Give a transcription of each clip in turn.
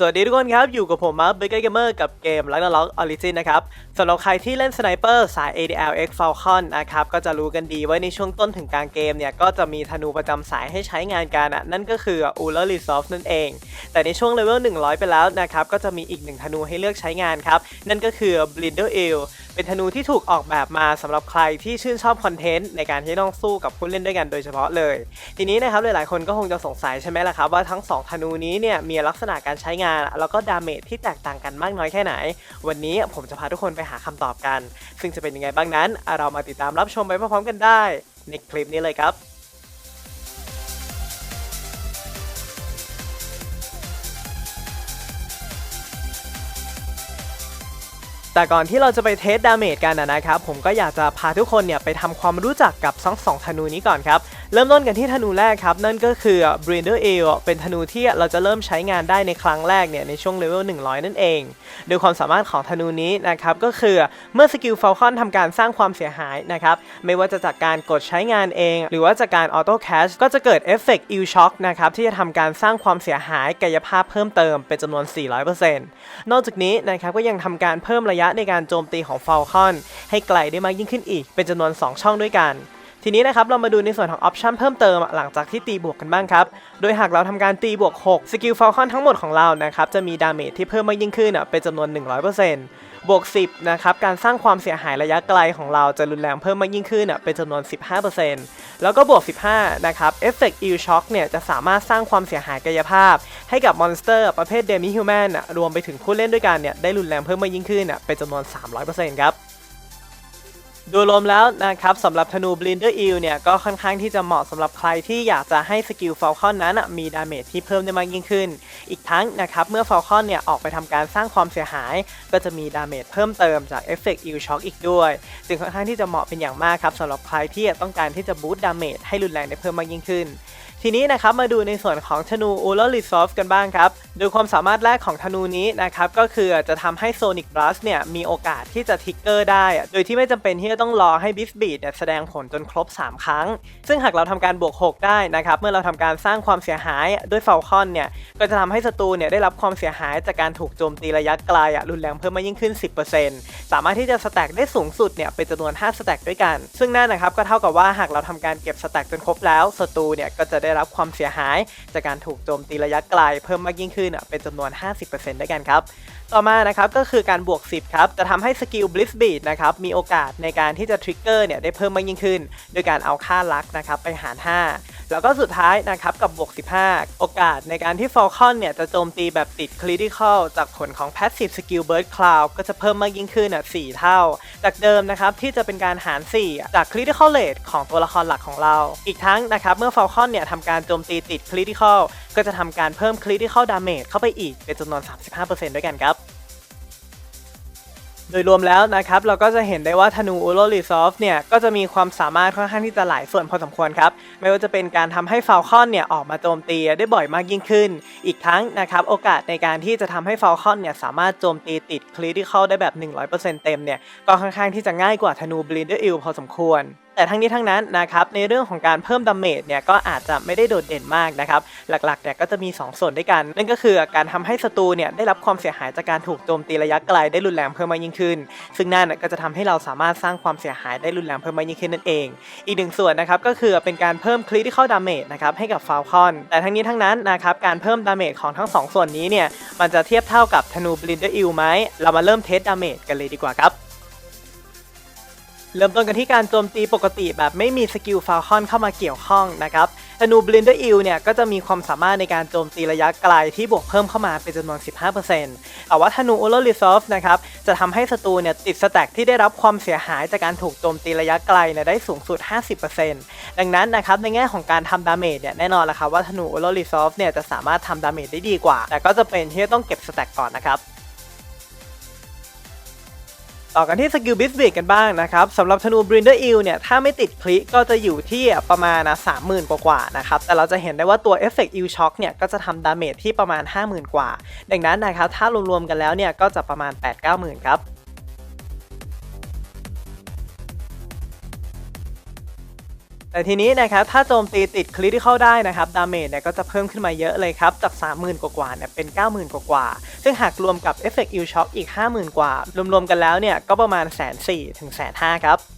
สวัสดีทุกคนครับ อยู่กับผมมาร์คเบเกอร์เกมเมอร์กับเกม l a g n a r o k Origin นะครับสำหรับใครที่เล่นสไนเปอร์สาย ADL X Falcon นะครับก็จะรู้กันดีว่าในช่วงต้นถึงกลางเกมเนี่ย ก็จะมีธนูประจำสายให้ใช้งานกันอะนั่นก็คือ u l a r Resolve นั่นเอง แต่ในช่วงเลเวล100 ไปแล้วนะครับ ก็จะมีอีกหนึ่งธนูให้เลือกใช้งานครับ นั่นก็คือ Blinder Eel เป็นธนูที่ถูกออกแบบมาสำหรับใครที่ชื่นชอบคอนเทนต์ในการที่ต้องสู้กับผู้เล่นด้วยกันโดยเฉพาะเลย ทีนี้นะครับหลายๆคนก็คงจะสงสัยใช่ไหมล่ะครับว่าทั้ง 2 ธนูนี้เนี่ยมีลักษณะการใช้งาน แล้วก็ดาเมจที่แตกต่างกันมากน้อยแค่ไหน วันนี้ผมจะพาทุกคนไปหาคำตอบกัน ซึ่งจะเป็นยังไงบ้างนั้น เรามาติดตามรับชมไปพร้อมๆกันได้ในคลิปนี้เลยครับ แต่ก่อนที่เราจะไปเทสดาเมจกันนะครับผมก็อยากจะพาทุกคนเนี่ยไปทำความรู้จักกับทั้งสองธนูนี้ก่อนครับ เริ่มต้นกันที่ธนูแรกครับ นั่นก็คือ b r i n d e r a l เป็นธนูที่เราจะเริ่มใช้งานได้ในครั้งแรกเนี่ยในช่วงเลเวล100 นั่นเอง โดยความสามารถของธนูนี้นะครับก็คือเมื่อสกิลฟ a l คอนทำการสร้างความเสียหายนะครับไม่ว่าจะจากการกดใช้งานเอง หรือว่าจากการออโต้แคชก็จะเกิดเอฟเฟกต์อิลช็อคนะครับที่จะทำการสร้างความเสียหายกายภาพเพิ่มเติมเป็นจำนวน 400%นอกจากนี้นะครับก็ยังทำการเพิ่มระยะในการโจมตีของฟ a l คอนให้ไกลได้มากยิ่งขึ้นอีกเป็นจำนวน 2 ช่องด้วยกัน ทีนี้นะครับเรามาดูในส่วนของออปชันเพิ่มเติมหลังจากที่ตีบวกกันบ้างครับ โดยหากเราทำการตีบวก 6 สกิลฟ a l คอนทั้งหมดของเรานะครับจะมีดาเมจที่เพิ่มมากยิ่งขึ้นอะเป็นจำนวน 100%บวก 10 นะครับ การสร้างความเสียหายระยะไกลของเราจะรุนแรงเพิ่มมากยิ่งขึ้นอะเป็นจำนวน 15%แล้วก็บวก 15 นะครับ เอฟเฟกต์อิลช็อคเนี่ยจะสามารถสร้างความเสียหายกายภาพ ให้กับมอนสเตอร์ประเภทเดมิฮิวแมนอะรวมไปถึงผู้เล่นด้วยกันเนี่ยได้รุนแรงเพิ่มมากยิ่งขึ้นอะเป็นจำนวน 300%ครับ ดยรวมแล้วนะครับสำหรับธนู Blinder Eel เนี่ยก็ค่อนข้างที่จะเหมาะสำหรับใครที่อยากจะให้สกิล Falcon นั้นมีดาเมจที่เพิ่มได้มากยิ่งขึ้น อีกทั้งนะครับเมื่อ Falcon เนี่ยออกไปทำการสร้างความเสียหาย ก็จะมีดาเมจเพิ่มเติมจากเอฟเฟกต์ Eel Shock อีกด้วย จึงค่อนข้างที่จะเหมาะเป็นอย่างมากครับสำหรับใครที่ต้องการที่จะบูตดาเมจให้รุนแรงได้เพิ่มมากยิ่งขึ้น ทีนี้นะครับมาดูในส่วนของธนู u l a Resolve กันบ้างครับโดยความสามารถแรกของธนูนี้นะครับก็คือจะทำให้ Sonic Blast เนี่ยมีโอกาสที่จะทิกเกอร์ได้ โดยที่ไม่จำเป็นที่จะต้องรอให้ b i s b e a t เนี่ยแสดงผลจนครบ 3 ครั้ง ซึ่งหากเราทำการบวก 6 ได้นะครับเมื่อเราทำการสร้างความเสียหายด้วย Falcon เนี่ยก็จะทำให้ศัตรูเนี่ยได้รับความเสียหายจากการถูกโจมตีระยะไกลอะรุนแรงเพิ่มมากยิ่งขึ้น 10%สามารถที่จะสแต็กได้สูงสุดเนี่ยเป็นจำนวน5สแต็กด้วยกัน ซึ่งนั่นนะครับก็เท่ากับว่าหากเราทำการเก็บสแต็กจนครบแล้วศัตรูเนี่ยก็จะได้ได้รับความเสียหาย จากการถูกโจมตีระยะไกลเพิ่มมากยิ่งขึ้นเป็นจำนวน 50%ด้วยกันครับ ต่อมานะครับก็คือการบวก 10 ครับ จะทำให้สกิล Bliss Beat นะครับมีโอกาสในการที่จะทริกเกอร์เนี่ยได้เพิ่มมากยิ่งขึ้น โดยการเอาค่าลักนะครับไปหาร 5 แล้วก็สุดท้ายนะครับกับบวก 15 โอกาสในการที่ Falcon เนี่ยจะโจมตีแบบติด Critical จากผลของ Passive Skill Bird Cloud ก็จะเพิ่มมากยิ่งขึ้นอะ4เท่า จากเดิมนะครับที่จะเป็นการหาร 4 จาก Critical Rate ของตัวละครหลักของเรา อีกทั้งนะครับเมื่อ Falcon เนี่ยทำการโจมตีติด Critical ก็จะทำการเพิ่ม Critical Damage เข้าไปอีกเป็นจำนวน 35%ด้วยกันครับ โดยรวมแล้วนะครับเราก็จะเห็นได้ว่าธนู u l o Resolve เนี่ยก็จะมีความสามารถค่อนข้างที่จะหลายส่วนพอสมควรครับ ไม่ว่าจะเป็นการทำให้ Falcon เนี่ยออกมาโจมตีได้บ่อยมากยิ่งขึ้น อีกทั้งนะครับโอกาสในการที่จะทำให้ Falcon เนี่ยสามารถโจมตีติด Critical ได้แบบ 100%เต็มเนี่ยก็ค่อนข้างที่จะง่ายกว่าธนู Blinder Eel พอสมควร แต่ทั้งนี้ทั้งนั้นนะครับในเรื่องของการเพิ่มดาเมจเนี่ยก็อาจจะไม่ได้โดดเด่นมากนะครับหลักๆเนี่ยก็จะมี 2 ส่วนด้วยกัน นั่นก็คือการทำให้ศัตรูเนี่ยได้รับความเสียหายจากการถูกโจมตีระยะไกลได้รุนแรงเพิ่มมากยิ่งขึ้น ซึ่งนั่นก็จะทำให้เราสามารถสร้างความเสียหายได้รุนแรงเพิ่มมากยิ่งขึ้นนั่นเอง อีกหนึ่งส่วนนะครับก็คือเป็นการเพิ่ม critical damage นะครับให้กับ Falcon แต่ทั้งนี้ทั้งนั้นนะครับการเพิ่มดาเมจของทั้งสองส่วนนี้เนี่ยมันจะเทียบเท่ากับธนู Blinder Eel ไหมเรามาเริ่มเทสดาเมจกันเลยดีกว่าครับ เริ่มต้นกันที่การโจมตีปกติแบบไม่มีสกิลฟาลคอนเข้ามาเกี่ยวข้องนะครับธนู Blinder Eel เนี่ยก็จะมีความสามารถในการโจมตีระยะไกลที่บวกเพิ่มเข้ามาเป็นจำนวน 15%แต่ว่าธนู u l o Resolve นะครับจะทำให้ศัตรูเนี่ยติดสแต็กที่ได้รับความเสียหายจากการถูกโจมตีระยะไกลเนี่ยได้สูงสุด 50%ดังนั้นนะครับในแง่ของการทำดาเมจเนี่ยแน่นอนละครับว่าธนู u l o Resolve เนี่ยจะสามารถทำดาเมจได้ดีกว่า แต่ก็จะเป็นที่ต้องเก็บสแต็กก่อนนะครับ ต่อกันที่สกิลบิสบิกกันบ้างนะครับสำหรับธนูบรินเดอร์อิลเนี่ย ถ้าไม่ติดคลิก็จะอยู่ที่ประมาณนะสามหมื่นกว่าๆนะครับ แต่เราจะเห็นได้ว่าตัวเอฟเฟกต์อิลช็อคเนี่ย ก็จะทำดาเมจที่ประมาณ 50,000 กว่า ดังนั้นนะครับ ถ้ารวมๆกันแล้วเนี่ยก็จะประมาณ 8-90,000ครับ แต่ทีนี้นะครับถ้าโจมตีติดคริติคอลได้นะครับดาเมจเนี่ยก็จะเพิ่มขึ้นมาเยอะเลยครับ จาก 30,000 กว่าๆเนี่ยเป็น 90,000 กว่าๆซึ่งหากรวมกับเอฟเฟกต์อิลช็อคอีก 50,000 กว่า รวมๆกันแล้วเนี่ยก็ประมาณแสนสี่ถึงแสนห้าครับ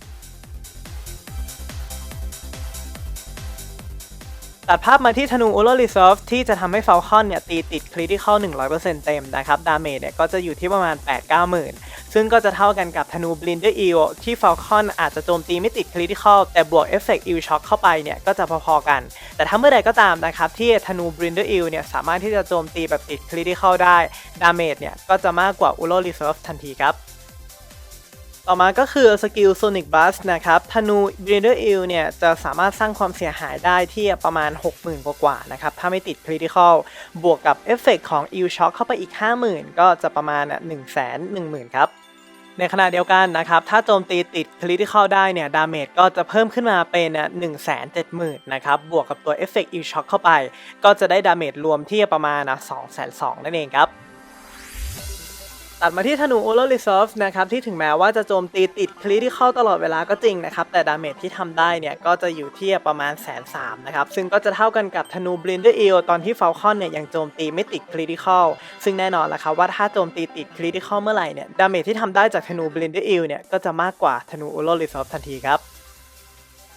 ตัดภาพมาที่ธนู u l o Resolve ที่จะทำให้ Falcon เนี่ยตีติด Critical 100%เต็มนะครับ ดาเมจเนี่ยก็จะอยู่ที่ประมาณ 8-9หมื่นซึ่งก็จะเท่ากันกับธนู Blinder Eel ที่ Falcon อาจจะโจมตีไม่ติด Critical แต่บวก Effect Eel Shock เข้าไปเนี่ยก็จะพอๆกัน แต่ถ้าเมื่อใดก็ตามนะครับที่ธนู Blinder Eel เนี่ยสามารถที่จะโจมตีแบบติด Critical ได้ ดาเมจเนี่ยก็จะมากกว่า u l o Resolve ทันทีครับ ต่อมาก็คือสกิล Sonic Blast นะครับธนู b r e e d e r Eel เนี่ยจะสามารถสร้างความเสียหายได้ที่ประมาณ 60,000 กว่าๆนะครับ ถ้าไม่ติด Critical บวกกับเอฟเฟกของ e l Shock เข้าไปอีก 50,000 ก็จะประมาณ 1 1 0 0 0 0 ครับในขณะเดียวกันนะครับ ถ้าโจมตีติด Critical ได้เนี่ย ดาเมจก็จะเพิ่มขึ้นมาเป็น 1 7 0 0 0 0นะครับ บวกกับตัวเอฟเฟก Eel Shock เข้าไป ก็จะได้ดาเมจรวมที่ประมาณ2 2 0 0 0นั่นเองครับ ตัดมาที่ธนู o l o Resolve นะครับที่ถึงแม้ว่าจะโจมตีติดคลิที่เข้าตลอดเวลาก็จริงนะครับ แต่ดาเมจที่ทำได้เนี่ย ก็จะอยู่ที่ประมาณแสนสามนะครับ ซึ่งก็จะเท่ากันกับธนู Blinder Eel ตอนที่ Falcon เนี่ยยังโจมตีไม่ติดคลิที่เข้าซึ่งแน่นอนละครับว่าถ้าโจมตีติดคลิที่เข้าเมื่อไหร่เนี่ยดาเมจที่ทำได้จากธนู Blinder Eel เนี่ยก็จะมากกว่าธนู o l o Resolve ทันทีครับ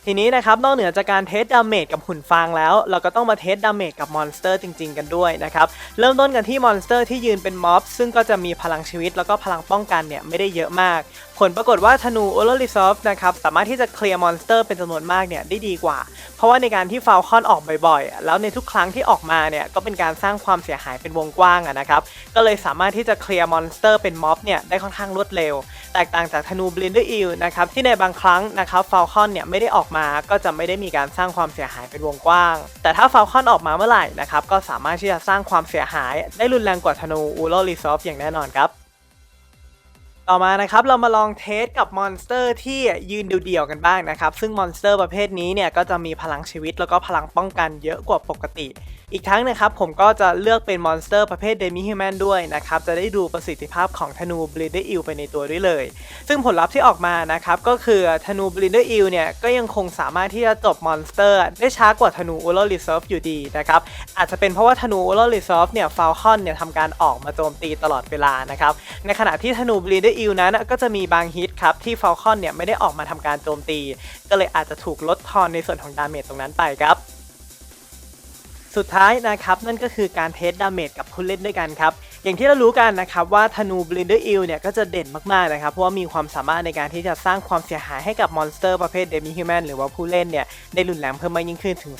ทีนี้นะครับนอกเหนือจากการเทสดาเมจกับหุ่นฟางแล้ว เราก็ต้องมาเทสดาเมจกับมอนสเตอร์จริงๆ กันด้วยนะครับเริ่มต้นกันที่มอนสเตอร์ที่ยืนเป็นม็อบซึ่งก็จะมีพลังชีวิตแล้วก็พลังป้องกันเนี่ยไม่ได้เยอะมาก ผลปรากฏว่าธนู o l o r e s o l v e นะครับสามารถที่จะเคลียร์มอนสเตอร์เป็นจำนวนมากเนี่ยได้ดีกว่า เพราะว่าในการที่ฟ a ลคอนออกบ่อยๆ แล้วในทุกครั้งที่ออกมาเนี่ยก็เป็นการสร้างความเสียหายเป็นวงกว้างนะครับก็เลยสามารถที่จะเคลียร์มอนสเตอร์เป็นม็อบเนี่ยได้ค่อนข้างรวดเร็ว แตกต่างจากธนู Blinder Eel นะครับที่ในบางครั้งนะครับฟ a ลคอนเนี่ยไม่ได้ออกมาก็จะไม่ได้มีการสร้างความเสียหายเป็นวงกว้าง แต่ถ้าฟ a ลคอนออกมาเมื่อไหร่นะครับก็สามารถที่จะสร้างความเสียหายได้รุนแรงกว่าธนูอูโรลีซอฟอย่างแน่นอนครับต่อมานะครับเรามาลองเทสกับมอนสเตอร์ที่ยืนเดี่ยวๆกันบ้างนะครับ ซึ่งมอนสเตอร์ประเภทนี้เนี่ยก็จะมีพลังชีวิตแล้วก็พลังป้องกันเยอะกว่าปกติ อีกทั้งนะครับผมก็จะเลือกเป็นมอนสเตอร์ประเภทเดมิฮิวแมนด้วยนะครับ จะได้ดูประสิทธิภาพของธนูบลินเดอร์อิลไปในตัวด้วยเลย ซึ่งผลลัพธ์ที่ออกมานะครับ ก็คือธนูบลินเดอร์อิลเนี่ย ก็ยังคงสามารถที่จะจบมอนสเตอร์ ได้ช้ากว่าธนูโอโลรีเซิฟอยู่ดีนะครับ อาจจะเป็นเพราะว่าธนูโอโลรีเซิฟเนี่ยฟาลคอนเนี่ยทำการออกมาโจมตีตลอดเวลานะครับ ในขณะที่ธนูบลินเดอร์อิลนั้นก็จะมีบางฮิตครับที่ฟาลคอนเนี่ยไม่ได้ออกมาทำการโจมตี ก็เลยอาจจะถูกลดทอนในส่วนของดาเมจตรงนั้นไปครับ สุดท้ายนะครับนั่นก็คือการเทสดาเมจกับผู้เล่นด้วยกันครับ อย่างที่เรารู้กันนะครับว่าธนู Blinder Eel เนี่ยก็จะเด่นมากๆนะครับเพราะว่ามีความสามารถในการที่จะสร้างความเสียหายให้กับมอนสเตอร์ประเภท Demi Human หรือว่าผู้เล่นเนี่ยได้รุนแรงเพิ่มมากยิ่งขึ้นถึง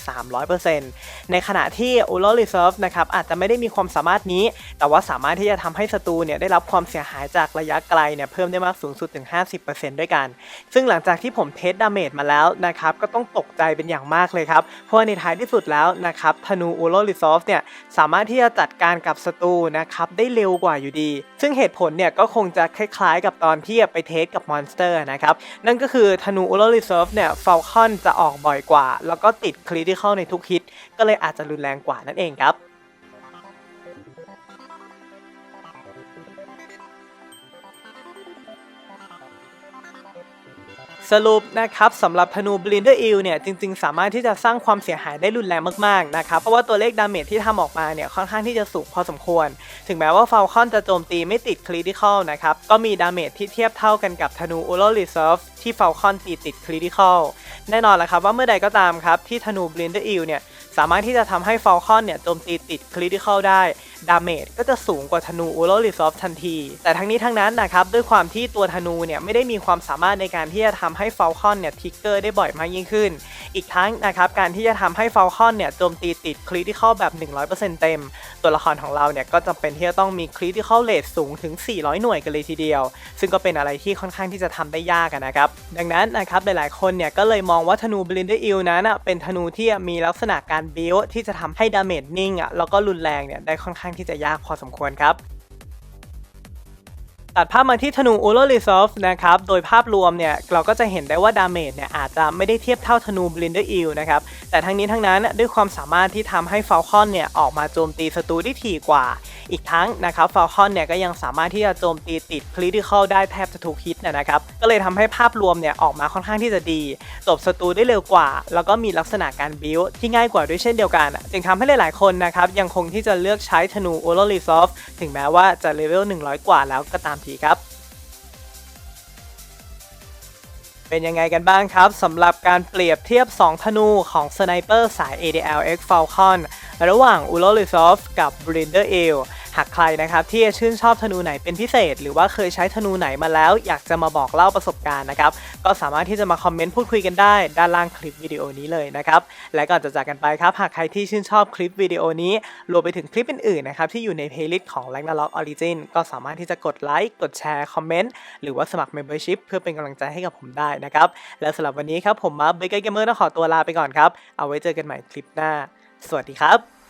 300%ในขณะที่ u l o Reserve นะครับอาจจะไม่ได้มีความสามารถนี้ แต่ว่าสามารถที่จะทำให้ศัตรูเนี่ยได้รับความเสียหายจากระยะไกลเนี่ยเพิ่มได้มากสูงสุดถึง 50%ด้วยกัน ซึ่งหลังจากที่ผมเทสดาเมจมาแล้วนะครับก็ต้องตกใจเป็นอย่างมากเลยครับเพราะในท้ายที่สุดแล้วนะครับธนู u l o Resolve เนี่ยสามารถที่จะจัดการกับศัตรูนะครับได้เร็วกว่าอยู่ดี ซึ่งเหตุผลเนี่ยก็คงจะคล้ายๆ กับตอนที่ไปเทสกับมอนสเตอร์นะครับ นั่นก็คือธนู u l o Resolve เนี่ยฟอลคอนจะออกบ่อยกว่า แล้วก็ติดคริติคอลในทุกฮิต ก็เลยอาจจะรุนแรงกว่านั่นเองครับ สรุปนะครับสำหรับธนู Blinder Eel เนี่ยจริงๆ สามารถที่จะสร้างความเสียหายได้รุนแรงมากๆนะครับเพราะว่าตัวเลขดาเมจที่ทำออกมาเนี่ยค่อนข้างที่จะสูงพอสมควร ถึงแม้ว่า Falcon จะโจมตีไม่ติด Critical นะครับก็มีดาเมจที่เทียบเท่ากันกับธนู u l o Reserve ที่ Falcon ตีติด Critical แน่นอนแหละครับว่าเมื่อใดก็ตามครับที่ธนู Blinder Eel เนี่ย สามารถที่จะทำให้ Falcon เนี่ยโจมตีติด Critical ได้ ดาเมจก็จะสูงกว่าธนู u l o Resolve ทันที แต่ทั้งนี้ทั้งนั้นนะครับ ด้วยความที่ตัวธนูเนี่ยไม่ได้มีความสามารถในการที่จะทำให้ Falcon เนี่ยทิกเกอร์ได้บ่อยมากยิ่งขึ้น อีกทั้งนะครับการที่จะทำให้ Falcon เนี่ยโจมตีติด Critical แบบ 100%เต็ม ตัวละครของเราเนี่ยก็จำเป็นที่จะต้องมี Critical Rate สูงถึง 400 หน่วยกันเลยทีเดียว ซึ่งก็เป็นอะไรที่ค่อนข้างที่จะทำได้ยากนะครับดังนั้นนะครับหลายๆคนเนี่ยก็เลยมองว่าธนู Blinder Eel นั้นเป็นธนูที่มีลักษณะการบิลที่จะทำให้ดาเมจนิ่งอะแล้วก็รุนแรงเนี่ยได้ค่อนข้างที่จะยากพอสมควรครับตัดภาพมาที่ธนูอูโรลิซอฟนะครับ โดยภาพรวมเนี่ยเราก็จะเห็นได้ว่าดาเมจเนี่ยอาจจะไม่ได้เทียบเท่าธนู Blinder Eel นะครับ แต่ทั้งนี้ทั้งนั้นด้วยความสามารถที่ทำให้ฟาลคอนเนี่ยออกมาโจมตีศัตรูได้ถี่กว่า อีกทั้งนะครับฟ a ลคอนเนี่ยก็ยังสามารถที่จะโจมตีติด critical ได้แทบจะทุกฮิตนะครับก็เลยทำให้ภาพรวมเนี่ยออกมาค่อนข้างที่จะดีตบศัตรูได้เร็วกว่า แล้วก็มีลักษณะการบิวที่ง่ายกว่าด้วยเช่นเดียวกัน จึงทำให้หลายๆคนนะครับยังคงที่จะเลือกใช้ธนู o l o r e s o f ถึงแม้ว่าจะเลเวล100 กว่าแล้วก็ตามทีครับเป็นยังไงกันบ้างครับสำหรับการเปรียบเทียบ 2 ธนูของสไนเปอร์สาย ADL X Falcon ระหว่าง u l o r i s o f กับ Blinder a l หากใครนะครับที่ชื่นชอบธนูไหนเป็นพิเศษ หรือว่าเคยใช้ธนูไหนมาแล้ว อยากจะมาบอกเล่าประสบการณ์นะครับ ก็สามารถที่จะมาคอมเมนต์พูดคุยกันได้ ด้านล่างคลิปวิดีโอนี้เลยนะครับ และก่อนจะจากกันไปครับ หากใครที่ชื่นชอบคลิปวิดีโอนี้รวมไปถึงคลิปอื่นๆนะครับที่อยู่ในเพลย์ลิสต์ของ Ragnarok Origin ก็สามารถที่จะกดไลค์กดแชร์คอมเมนต์หรือว่าสมัคร Membership เพื่อเป็นกำลังใจให้กับผมได้นะครับและสำหรับวันนี้ครับผมมาเบเกอร์เกมเมอร์ต้องขอตัวลาไปก่อนครับเอาไว้เจอกันใหม่คลิปหน้า สวัสดีครับ